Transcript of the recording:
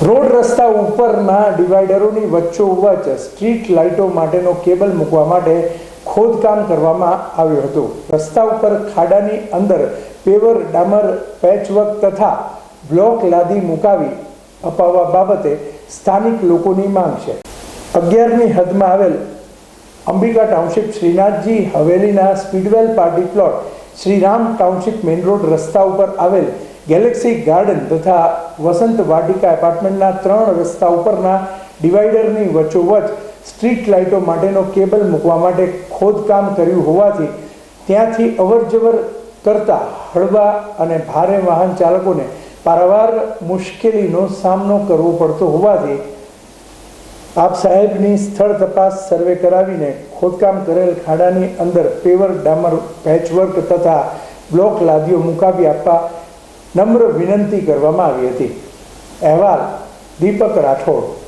Road રસ્તા ઉપરના ડિવાઈડરોની વચ્ચોવચ્ચ street લાઇટો માટેનો કેબલ મૂકવા માટે ખોદકામ કરવામાં આવ્યું હતું. રસ્તા ઉપર ખાડાની અંદર પેવર, ડામર, પેચવર્ક તથા બ્લોક લાદી મુકાવી અપાવવા બાબતે સ્થાનિક લોકોની માંગ છે. અગિયારની હદમાં આવેલ Ambika township Shrinathji હવેલીના Speedwell party plot Shriram township main road રસ્તા ઉપર આવેલ ગેલેક્સી ગાર્ડન તથા વસંત વાટિકા એપાર્ટમેન્ટના ત્રણ રસ્તા ઉપરના ડિવાઈડરની વચ્ચોવચ્ચ સ્ટ્રીટ લાઇટો માટેનો કેબલ મૂકવા માટે ખોદકામ કર્યું હોવાથી ત્યાંથી અવરજવર કરતા હળવા અને ભારે વાહન ચાલકોને પારાવાર મુશ્કેલીનો સામનો કરવો પડતો હોવાથી આપ સાહેબની સ્થળ તપાસ સર્વે કરાવીને ખોદકામ કરેલ ખાડાની અંદર પેવર ડામર પેચવર્ક તથા બ્લોક લાદીઓ મુકાવી આપવા નમ્ર વિનંતી કરવામાં આવી હતી. અહેવાલ દીપક રાઠોડ